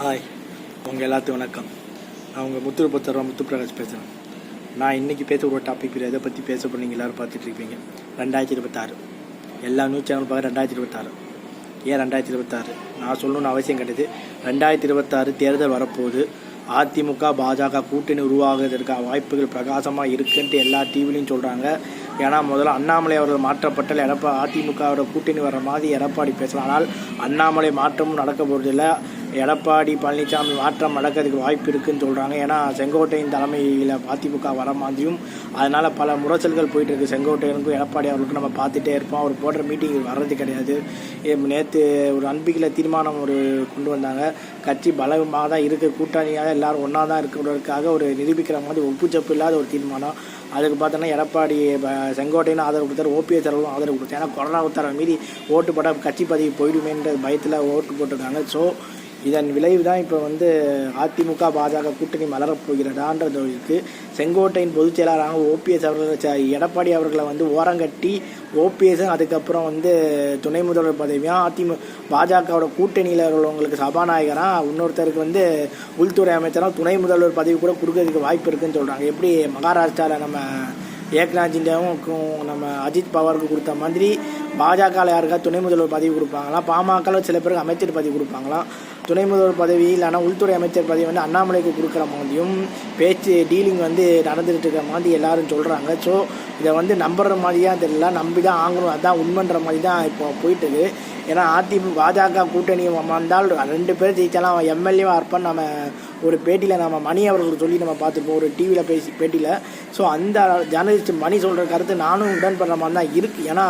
Hi உங்கள் எல்லாத்துக்கும் வணக்கம். நான் உங்கள் முத்துருப்பத்தர முத்துப்பிரகாஷ் பேசுகிறேன் நான் இன்றைக்கி பேச ஒரு டாபிக் எதை பற்றி பேச போகிறீங்க எல்லோரும் பார்த்துட்டு இருப்பீங்க. ரெண்டாயிரத்தி இருபத்தாறு எல்லா நியூஸ் சேனல் பார்க்க ரெண்டாயிரத்தி இருபத்தாறு ஏன் ரெண்டாயிரத்தி இருபத்தாறு நான் சொல்லணும்னு அவசியம் கிடையாது. ரெண்டாயிரத்தி இருபத்தாறு தேர்தல் வரப்போகுது. அதிமுக பாஜக கூட்டணி உருவாகுவதற்கான வாய்ப்புகள் பிரகாசமாக இருக்குன்ட்டு எல்லா டிவிலையும் சொல்கிறாங்க ஏன்னா முதல்ல அண்ணாமலை அவர்கள் மாற்றப்பட்டால் எடப்பா அதிமுகவோட கூட்டணி வர மாதிரி எடப்பாடி பேசலாம். ஆனால் அண்ணாமலை மாற்றமும் நடக்க போகிறதில்ல எடப்பாடி பழனிசாமி மாற்றம் நடக்கிறதுக்கு வாய்ப்பு இருக்குன்னு சொல்கிறாங்க ஏன்னா செங்கோட்டையின் தலைமையில் அதிமுக வர மாதிரியும் அதனால் பல முரசல்கள் போயிட்டு இருக்கு செங்கோட்டையனுக்கும் எடப்பாடி அவர்களுக்கும் நம்ம பார்த்துட்டே இருப்போம். அவர் போடுற மீட்டிங் வர்றது கிடையாது. நேற்று ஒரு அன்பிக்கில் தீர்மானம் ஒரு கொண்டு வந்தாங்க. கட்சி பலமாக தான் இருக்குது கூட்டணியாக எல்லாரும் ஒன்றா தான் இருக்கிறதுக்காக ஒரு நிரூபிக்கிற மாதிரி ஒப்புச்சப்பு இல்லாத ஒரு தீர்மானம். அதுக்கு பார்த்தோன்னா எடப்பாடி செங்கோட்டைன்னு ஆதரவு கொடுத்தாரு. ஓபிஎஸ் அவர்களும் ஆதரவு கொடுத்தாரு. ஏன்னா கொரோனா உத்தரவை மீறி ஓட்டு போட்டால் கட்சி பதவி போயிடுமேன்ற பயத்தில் ஓட்டு போட்டிருக்காங்க. ஸோ இதன் விளைவு தான் இப்போ வந்து அதிமுக பாஜக கூட்டணி மலரப்போகிறதான்றது இருக்குது செங்கோட்டையின் பொதுச் செயலாளராக ஓபிஎஸ் அவர்கள் எடப்பாடி அவர்களை வந்து ஓரங்கட்டி ஓபிஎஸும் அதுக்கப்புறம் வந்து துணை முதல்வர் பதவியும் அதிமுக பாஜகவோட கூட்டணியில் உள்ளவங்களுக்கு சபாநாயகராக இன்னொருத்தருக்கு வந்து உள்துறை அமைச்சராக துணை முதல்வர் பதவி கூட கொடுக்கறதுக்கு வாய்ப்பு இருக்குன்னு சொல்கிறாங்க எப்படி மகாராஷ்டிராவில் நம்ம ஏக்நாத் ஜிண்டாவும் நம்ம அஜித் பவாருக்கு கொடுத்த மாதிரி பாஜகவில் யாருக்கா துணை முதல்வர் பதவி கொடுப்பாங்களா? பாமகவில் சில பேருக்கு அமைச்சர் பதவி கொடுப்பாங்களாம் துணை முதல்வர் பதவி இல்லைனா உள்துறை அமைச்சர் பதவி வந்து அண்ணாமலைக்கு கொடுக்குற மாதிரியும் பேச்சு டீலிங் வந்து நடந்துகிட்டு இருக்கிற மாதிரி எல்லாரும் சொல்கிறாங்க ஸோ இதை வந்து நம்புற மாதிரியா தெரியல. நம்பி தான் ஆகணும். அதுதான் உண்மைன்ற மாதிரி தான் இப்போ போயிட்டுது ஏன்னா அதிமுக பாஜக கூட்டணி வந்தால் ரெண்டு பேர் ஜெயிச்சாலும் எம்எல்ஏவாக இருப்பான்னு நம்ம ஒரு பேட்டியில் நம்ம மணி அவர்களுக்கு சொல்லி நம்ம பார்த்துருப்போம். ஒரு டிவியில் பேசி பேட்டியில். ஸோ அந்த ஜேர்னலிஸ்ட் மணி சொல்கிற கருத்து நானும் உடன்படுற மாதிரி தான் இருக்குது ஏன்னா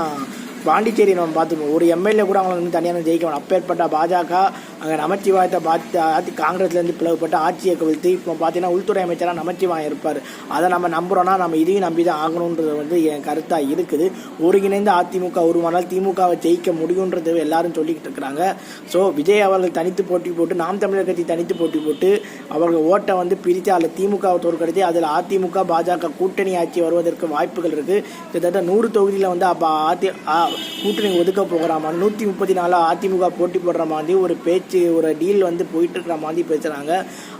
பாண்டிச்சேரி நம்ம பார்த்துருப்போம் ஒரு எம்எல்ஏ கூட அவங்களை வந்து தனியாக ஜெயிக்க வேணும் அப்பேற்பட்ட பாஜக அங்கே நமச்சிவாயத்தை பார்த்து ஆத்தி காங்கிரஸ்லேருந்து பிளவுபட்டு ஆட்சியை கவிழ்த்து இப்போ பார்த்தீங்கன்னா உள்துறை அமைச்சராக நமச்சிவாயம் இருப்பார். அதை நம்ம நம்புகிறோன்னா நம்ம இதையும் நம்பி தான் ஆகணுன்றது வந்து என் கருத்தாக இருக்குது. ஒருங்கிணைந்து அதிமுக உருவானால் திமுகவை ஜெயிக்க முடியுன்றது எல்லாரும் சொல்லிக்கிட்டு இருக்கிறாங்க. ஸோ விஜய் அவர்கள் தனித்து போட்டி போட்டு நாம் தமிழர் கட்சி தனித்து போட்டி போட்டு அவர்கள் ஓட்டை வந்து பிரித்து அதில் திமுகவை தோற்கடித்து அதில் அதிமுக பாஜக கூட்டணி ஆட்சி வருவதற்கு வாய்ப்புகள் இருக்குது கிட்டத்தட்ட நூறு தொகுதியில் வந்து அப்போ அதி கூட்டணி ஒதுக்க போகிற மாதிரி நூற்றி முப்பத்தி நாலு அதிமுக போட்டி போடுற மாதிரி ஒரு பேச்சு ஒரு டீல் வந்து போயிட்டு இருக்கிற மாதிரி பேசுகிறாங்க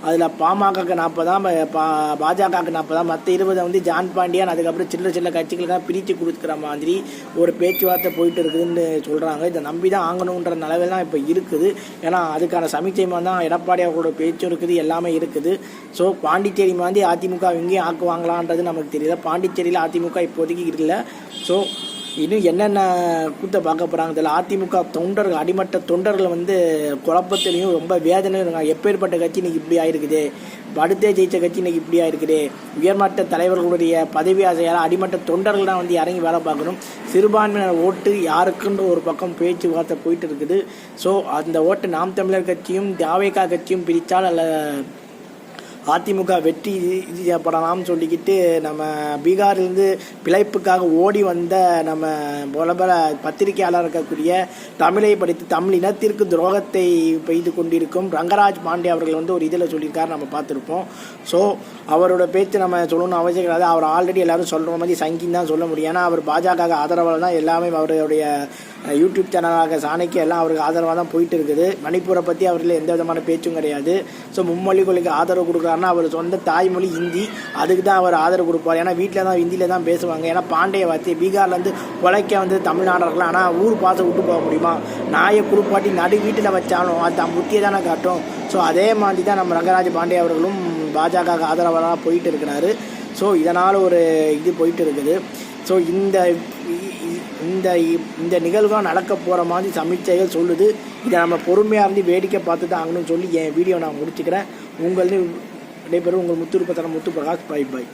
அதில் பாமகக்கு நாற்பதாம் பா பாஜகவுக்கு நாற்பதாம் மற்ற இருபதை வந்து ஜான் பாண்டியன் அதுக்கப்புறம் சின்ன சின்ன கட்சிகளுக்காக பிரித்து கொடுக்குற மாதிரி ஒரு பேச்சுவார்த்தை போயிட்டு இருக்குதுன்னு சொல்கிறாங்க இதை நம்பி தான் ஆங்கணுன்ற நிலவில் தான் இப்போ இருக்குது. ஏன்னா அதுக்கான சமீச்சயமாக தான் எடப்பாடி அவர்களோட பேச்சும் இருக்குது எல்லாமே இருக்குது. ஸோ பாண்டிச்சேரி மாதிரி அதிமுக எங்கேயும் ஆக்குவாங்களான்றது நமக்கு தெரியல. பாண்டிச்சேரியில் அதிமுக இப்போதைக்கு இல்லை. ஸோ இன்னும் என்னென்ன கூத்த பார்க்க போகிறாங்க இதில் அதிமுக தொண்டர்கள் அடிமட்ட தொண்டர்கள் வந்து குழப்பத்திலையும் ரொம்ப வேதனையும் இருக்காங்க. எப்பேற்பட்ட கட்சி இன்னைக்கு இப்படி ஆயிருக்குது? அடுத்தே ஜெயிச்ச கட்சி இன்னைக்கு இப்படி ஆயிருக்குது. உயர்மட்ட தலைவர்களுடைய பதவி ஆசையால் அடிமட்ட தொண்டர்கள் தான் வந்து இறங்கி வேலை பார்க்கணும். சிறுபான்மையினர் ஓட்டு யாருக்குன்ற ஒரு பக்கம் பேச்சுவார்த்தை போயிட்டு இருக்குது. ஸோ அந்த ஓட்டு நாம் தமிழர் கட்சியும் தாவேகா கட்சியும் பிரித்தால் அல்ல அதிமுக வெற்றி இது செய்யப்படலாம்னு சொல்லிக்கிட்டு நம்ம பீகாரிலிருந்து பிழைப்புக்காக ஓடி வந்த நம்ம புலபல பத்திரிகையாளர் இருக்கக்கூடிய தமிழை படித்து தமிழ் இனத்திற்கு துரோகத்தை பெய்து கொண்டிருக்கும் ரங்கராஜ் பாண்டே அவர்கள் வந்து ஒரு இதில் சொல்லியிருக்காரு நம்ம பார்த்துருப்போம். ஸோ அவரோட பேச்சு நம்ம சொல்லணும்னு அவசியம் கிடையாது. அவர் ஆல்ரெடி எல்லாரும் சொல்கிற மாதிரி சங்கின்னு தான் சொல்ல முடியும். ஏன்னா அவர் பாஜக ஆதரவால் தான். எல்லாமே அவருடைய யூடியூப் சேனலாக சாணக்கிய எல்லாம் அவருக்கு ஆதரவாக தான் போயிட்டு இருக்குது மணிப்பூரை பற்றி அவரில் எந்த விதமான பேச்சும் கிடையாது. ஸோ மும்மொழி கொள்கைக்கு ஆதரவு கொடுக்குறாருன்னா அவர் சொந்த தாய்மொழி ஹிந்தி. அதுக்கு தான் அவர் ஆதரவு கொடுப்பார். ஏன்னா வீட்டில் தான் ஹிந்தியில் தான் பேசுவாங்க. ஏன்னா பாண்டிய வார்த்தை பீகார்லேருந்து உழைக்க வந்து தமிழ்நாடர்கள். ஆனால் ஊர் பாசை விட்டு போக முடியுமா? நாயை குறுப்பாட்டி நடு வீட்டில் வச்சாலும் அது தான் புத்தியை தானே காட்டும். ஸோ அதே மாதிரி தான் நம்ம ரங்கராஜ் பாண்டே அவர்களும் பாஜக ஆதரவாக போயிட்டு இருக்கிறாரு. ஸோ இதனால் ஒரு இது போயிட்டு இருக்குது. ஸோ இந்த இந்த இந்த நிகழ்வாக நடக்க போகிற மாதிரி சமீட்சைகள் சொல்லுது. இதை நம்ம பொறுமையாக இருந்து வேடிக்கை பார்த்து தான் ஆகணும்னு சொல்லி என் வீடியோ நான் முடிச்சுக்கிறேன். உங்கள் விடைபெறும் உங்கள் முத்து முத்து பிரகாஷ் பை பை.